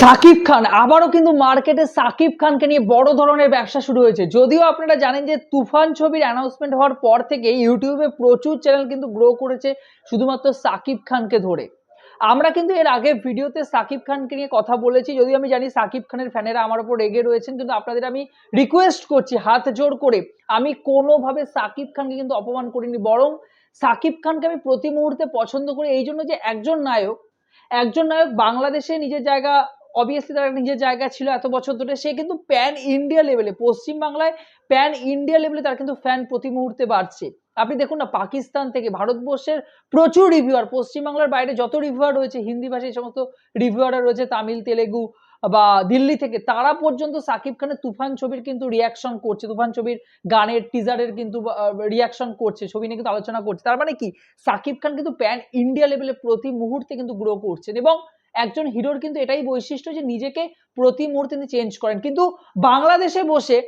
সাকিব খান, আবারও কিন্তু মার্কেটে সাকিব খানকে নিয়ে বড় ধরনের ব্যবসা শুরু হয়েছে। যদিও আপনারা জানেন যে তুফান ছবির অ্যানাউন্সমেন্ট হওয়ার পর থেকে ইউটিউবে প্রচুর চ্যানেল কিন্তু গ্রো করেছে শুধুমাত্র সাকিব খানকে ধরে। আমরা কিন্তু এর আগে ভিডিওতে সাকিব খানকে নিয়ে কথা বলেছি, যদিও আমি জানি সাকিব খানের ফ্যানেরা আমার উপর রেগে রয়েছেন, কিন্তু আপনাদের আমি রিকোয়েস্ট করছি হাত জোর করে, আমি কোনোভাবে সাকিব খানকে কিন্তু অপমান করিনি, বরং সাকিব খানকে আমি প্রতি মুহূর্তে পছন্দ করি, এই জন্য যে একজন নায়ক একজন নায়ক বাংলাদেশে নিজের জায়গা অবভিয়াসলি তার নিজের জায়গা ছিল এত বছর ধরে, সে কিন্তু প্যান ইন্ডিয়া লেভেলে পশ্চিম বাংলায় প্যান ইন্ডিয়া লেভেলে তার কিন্তু ফ্যান প্রতি মুহূর্তে বাড়ছে। আপনি দেখুন না, পাকিস্তান থেকে ভারতবর্ষের প্রচুর রিভিউয়ার পশ্চিমবাংলার বাইরে যত রিভিউয়ার রয়েছে, হিন্দি এই সমস্ত রিভিউয়াররা রয়েছে, তামিল, তেলেগু বা দিল্লি থেকে, তারা পর্যন্ত সাকিব খানের তুফান ছবির কিন্তু রিয়াকশন করছে। তুফান ছবির গানের টিজারের কিন্তু রিয়াকশন করছে, ছবি নিয়ে কিন্তু আলোচনা করছে। তার মানে কি? সাকিব খান কিন্তু প্যান ইন্ডিয়া লেভেলে প্রতি মুহূর্তে কিন্তু গ্রো করছেন এবং একজন হিরোর কিন্তু এটাই বৈশিষ্ট্য যে নিজেকে প্রতি মুহূর্তে তিনি চেঞ্জ করেন। কিন্তু বাংলাদেশে বসে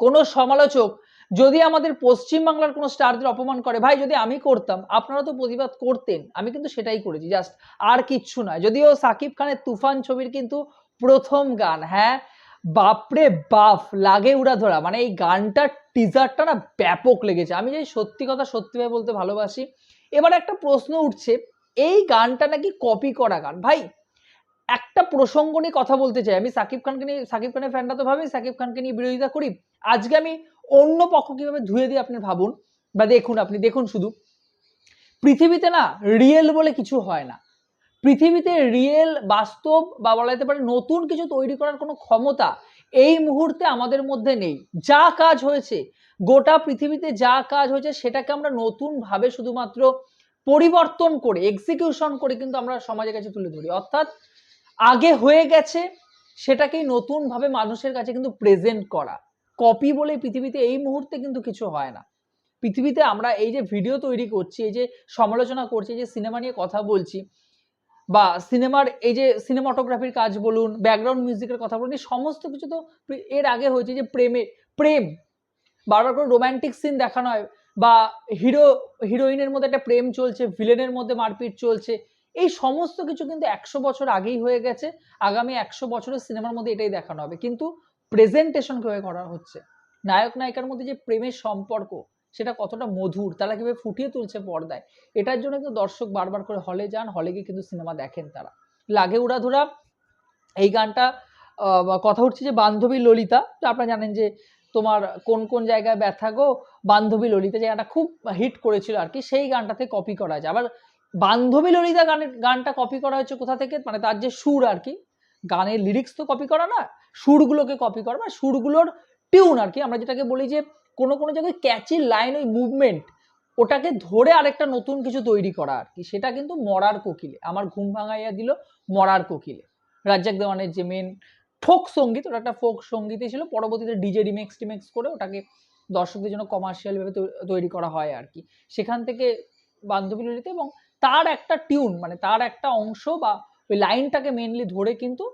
কোনো সমালোচক যদি আমাদের পশ্চিম বাংলার কোনো স্টারদের অপমান করে, ভাই, যদি আমি করতাম, আপনারা তো প্রতিবাদ করতেন। আমি কিন্তু সেটাই করেছি জাস্ট আর কিচ্ছু নয় যদিও সাকিব খানের তুফান ছবির কিন্তু প্রথম গান হ্যাঁ বাপরে বাপ, লাগে উড়া ধরা। মানে এই গানটার টিজারটা না ব্যাপক লেগেছে। আমি যে সত্যি কথা সত্যিভাবে বলতে ভালোবাসি, এবার একটা প্রশ্ন উঠছে এই গানটা নাকি কপি করা গান। ভাই, একটা প্রসঙ্গ নিয়ে কথা বলতে চাই। আমি সাকিব খানকে নিয়ে, সাকিব খানের ফ্যানটা তো ভাবি, সাকিব খানকে নিয়ে বিরোধিতা করি। আজকে আমি অন্য পক্ষ কীভাবে ধুয়ে দিই আপনি ভাবুন বা দেখুন আপনি, দেখুন শুধু। পৃথিবীতে না রিয়েল বলে কিছু হয় না। পৃথিবীতে রিয়েল বাস্তব বা বলা যেতে পারে নতুন কিছু তৈরি করার কোনো ক্ষমতা এই মুহূর্তে আমাদের মধ্যে নেই। যা কাজ হয়েছে, গোটা পৃথিবীতে যা কাজ হয়েছে, সেটাকে আমরা নতুনভাবে শুধুমাত্র পরিবর্তন করে এক্সিকিউশন করে কিন্তু আমরা সমাজের কাছে তুলে ধরি। অর্থাৎ আগে হয়ে গেছে সেটাকেই নতুনভাবে মানুষের কাছে কিন্তু প্রেজেন্ট করা। কপি বলে পৃথিবীতে এই মুহূর্তে কিন্তু কিছু হয় না। পৃথিবীতে আমরা এই যে ভিডিও তৈরি করছি, এই যে সমালোচনা করছি যে সিনেমা নিয়ে কথা বলছি, বা সিনেমার এই যে সিনেমাটোগ্রাফির কাজ বলুন ব্যাকগ্রাউন্ড মিউজিকের কথা বলুন, এই সমস্ত কিছু তো এর আগে হয়েছে যে প্রেমে, প্রেম। বারবার করে রোম্যান্টিক সিন দেখানো হয়। বা হিরো, হিরোইনের মধ্যে একটা প্রেম চলছে, ভিলেনের মধ্যে মারপিট চলছে, এই সমস্ত কিছু কিন্তু একশো বছর আগেই হয়ে গেছে, আগামী একশো বছরের সিনেমার মধ্যে এটাই দেখানো হবে। কিন্তু প্রেজেন্টেশন কীভাবে করা হচ্ছে? নায়ক, নায়িকার মধ্যে যে প্রেমের সম্পর্ক, সেটা কতটা মধুর, তারা কীভাবে ফুটিয়ে তুলছে পর্দায়, এটার জন্য কিন্তু দর্শক বারবার করে হলে যান, হলে গিয়ে কিন্তু সিনেমা দেখেন তারা। লাগে উড়াধুরা, এই গানটা কথা উঠছে যে বান্ধবী ললিতা আপনারা জানেন যে তোমার কোন কোন জায়গায় ব্যথা গো? বান্ধবী ললিতা জায়গাটা খুব হিট করেছিল আর কি, সেই গানটাতে কপি করা হয়েছে আবার বান্ধবী ললিতা গানের গানটা কপি করা হয়েছে কোথা থেকে? মানে তার যে সুর আর কি, গানের লিরিক্স তো কপি করা না, সুরগুলোকে কপি করা মানে সুরগুলোর টিউন আর কি। আমরা যেটাকে বলি যে কোনো কোনো জায়গায় ক্যাচি লাইন ওই মুভমেন্ট ওটাকে ধরে আরেকটা নতুন কিছু তৈরি করা আর কি। সেটা কিন্তু মরার কোকিলে, আমার ঘুম ভাঙাইয়া দিল মরার কোকিলে। রাজ্জাক দেওয়ানের যে মেন ফোক সংগীত, ওটা একটা ফোক সঙ্গীতই ছিল। পরবর্তীতে ডিজে রিমেক্স টিমেক্স করে ওটাকে দর্শকদের জন্য কমার্শিয়ালভাবে তৈরি করা হয় আর কি। সেখান থেকে বান্ধবী ললিতা এবং তার একটা টিউন মানে তার একটা অংশ বা ওই লাইনটাকে মেনলি ধরে কিন্তু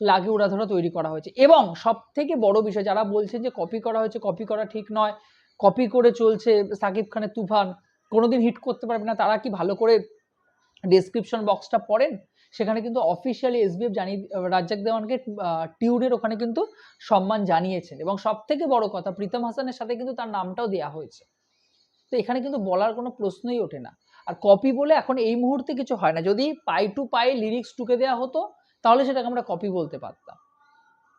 লাগে উড়াধরা তৈরি করা হয়েছে। এবং সব থেকে বড় বিষয়, যারা বলছেন যে কপি করা হয়েছে কপি করা ঠিক নয় কপি করে চলছে সাকিব খানের তুফান, কোনোদিন হিট করতে পারবে না, তারা কি ভালো করে ডেসক্রিপশন বক্সটা পড়েন? সেখানে কিন্তু অফিসিয়ালি এসবিএফ জানিয়ে রাজ্জাক দেওয়ানকে টিউনের ওখানে কিন্তু সম্মান জানিয়েছেন। এবং সব থেকে বড় কথা, প্রীতম হাসানের সাথে কিন্তু তার নামটাও দেওয়া হয়েছে। তো এখানে কিন্তু বলার কোনো প্রশ্নই ওঠে না। আর কপি বলে এখন এই মুহূর্তে কিছু হয় না। যদি পাই টু পাই লিরিক্স টুকে দেওয়া হতো, তাহলে সেটাকে আমরা কপি বলতে পারতাম।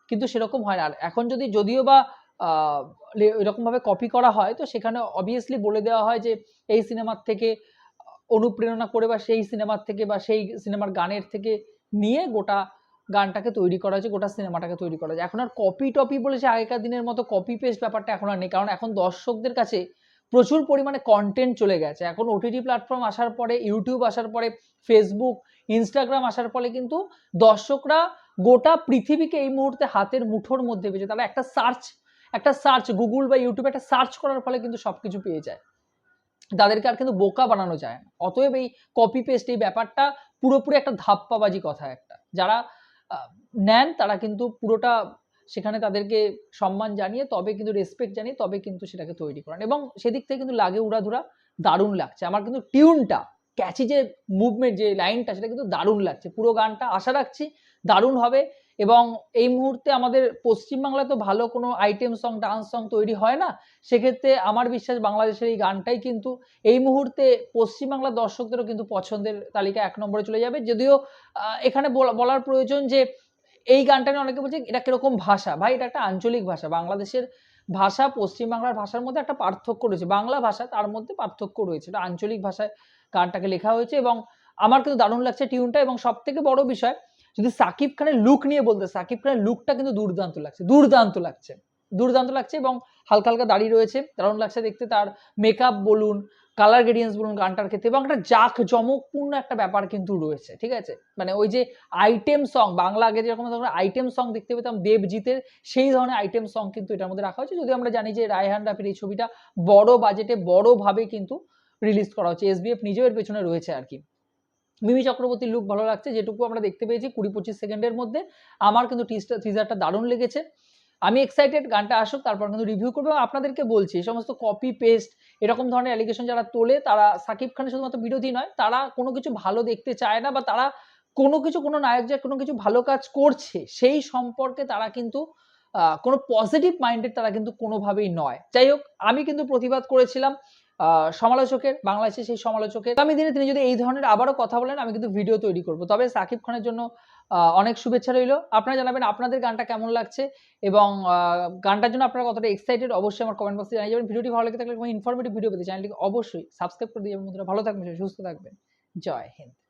কিন্তু সেরকম হয় না। আর এখন যদি, যদিও বা এরকমভাবে কপি করা হয়, তো সেখানে অবভিয়াসলি বলে দেওয়া হয় যে, এই সিনেমার থেকে অনুপ্রেরণা করে বা সেই সিনেমার থেকে বা সেই সিনেমার গানের থেকে নিয়ে গোটা গানটাকে তৈরি করা হয়েছে, গোটা সিনেমাটাকে তৈরি করা হয়েছে। এখন আর কপি টপি বলে সে আগেকার দিনের মতো কপি পেস্ট ব্যাপারটা এখন আর নেই, কারণ এখন দর্শকদের কাছে প্রচুর পরিমাণে কন্টেন্ট চলে গেছে। এখন ওটিটি প্ল্যাটফর্ম আসার পরে ইউটিউব আসার পরে ফেসবুক ইনস্টাগ্রাম আসার ফলে কিন্তু দর্শকরা গোটা পৃথিবীকে এই মুহূর্তে হাতের মুঠোর মধ্যে পেয়েছে। তারা একটা সার্চ একটা সার্চ গুগল বা ইউটিউবে একটা সার্চ করার ফলে কিন্তু সব কিছু পেয়ে যায়। তাদেরকে আর কিন্তু বোকা বানানো যায় না। অতএব এই কপি পেস্ট এই ব্যাপারটা পুরোপুরি একটা ধাপ্পাবাজি কথা একটা। যারা নেন তারা কিন্তু পুরোটা সেখানে তাদেরকে সম্মান জানিয়ে, তবে কিন্তু রেসপেক্ট জানিয়ে, তবে কিন্তু সেটাকে তৈরি করেন। এবং সেদিক থেকে কিন্তু লাগে উড়াধুরা, দারুণ লাগছে। আমার কিন্তু টিউনটা ক্যাচি যে মুভমেন্ট যে লাইনটা সেটা কিন্তু দারুণ লাগছে। পুরো গানটা আশা রাখছি দারুণ হবে। এবং এই মুহূর্তে আমাদের পশ্চিমবাংলায় তো ভালো কোনো আইটেম সং ডান্স সং তৈরি হয় না, সেক্ষেত্রে আমার বিশ্বাস বাংলাদেশের এই গানটাই কিন্তু এই মুহূর্তে পশ্চিমবাংলার দর্শকদেরও কিন্তু পছন্দের তালিকা এক নম্বরে চলে যাবে। যদিও এখানে বলা- বলার প্রয়োজন যে এই গানটা নিয়ে অনেকে বলছে, এটা কীরকম ভাষা? ভাই, এটা একটা আঞ্চলিক ভাষা। বাংলাদেশের ভাষা, পশ্চিমবাংলার ভাষার মধ্যে একটা পার্থক্য রয়েছে। বাংলা ভাষা তার মধ্যে পার্থক্য রয়েছে। এটা আঞ্চলিক ভাষায় গানটাকে লেখা হয়েছে এবং আমার কিন্তু দারুণ লাগছে টিউনটা এবং সব থেকে বড় বিষয় যদি সাকিব খানের লুক নিয়ে বলতে, সাকিব খানের লুকটা কিন্তু দুর্দান্ত লাগছে দুর্দান্ত লাগছে দুর্দান্ত লাগছে এবং হালকা হালকা দাড়ি রয়েছে, দারুণ লাগছে দেখতে তার মেকআপ বলুন কালার গ্রেডিয়েন্স বলুন, গানটার ক্ষেত্রে এবং একটা জাক জমকপূর্ণ একটা ব্যাপার কিন্তু রয়েছে, ঠিক আছে? মানে ওই যে আইটেম সং বাংলা আগে যেরকম আইটেম সং দেখতে পেতাম, দেবজিতের সেই ধরনের আইটেম সং কিন্তু এটার মধ্যে রাখা হয়েছে যদি আমরা জানি যে রায়হান রাফির এই ছবিটা বড় বাজেটে বড়ভাবে কিন্তু রিলিজ করা হচ্ছে এসবিএফ নিজেও এর পেছনে রয়েছে আর কি। মিমি চক্রবর্তীর লুক ভালো লাগছে, যেটুকু আমরা দেখতে পেয়েছি কুড়ি পঁচিশ সেকেন্ডের মধ্যে। আমার কিন্তু টিজারটা দারুণ লেগেছে। আমি এক্সাইটেড গানটা আসুক, তারপর কিন্তু রিভিউ করব। আপনাদেরকে বলছি, এই সমস্ত কপি পেস্ট এরকম ধরনের অ্যালিগেশন যারা তোলে, তারা সাকিব খানের শুধুমাত্র বিরোধী নয়, তারা কোনো কিছু ভালো দেখতে চায় না বা তারা কোনো কিছু, কোনো নায়ক যে কোনো কিছু ভালো কাজ করছে, সেই সম্পর্কে তারা কিন্তু কোনো পজিটিভ মাইন্ডেড তারা কিন্তু কোনোভাবেই নয়। যাই হোক, আমি কিন্তু প্রতিবাদ করেছিলাম। সমালোচকের, বাংলাদেশে সেই সমালোচকের। আগামী দিনে তিনি যদি এই ধরনের আবারও কথা বলেন, আমি কিন্তু ভিডিও তৈরি করব। তবে সাকিব খানের জন্য অনেক শুভেচ্ছা রইল। আপনারা জানাবেন আপনাদের গানটা কেমন লাগছে এবং গানটার জন্য আপনারা কতটা এক্সাইটেড অবশ্যই আমার কমেন্ট বক্সে জানিয়ে যাবেন। ভিডিওটি ভালো লেগে থাকলে ইনফরমেটিভ ভিডিও পেতে চ্যানেলটিকে অবশ্যই সাবস্ক্রাইব করে দিয়ে যাবেন বন্ধুরা। ভালো থাকবেন সুস্থ থাকবেন। জয় হিন্দ।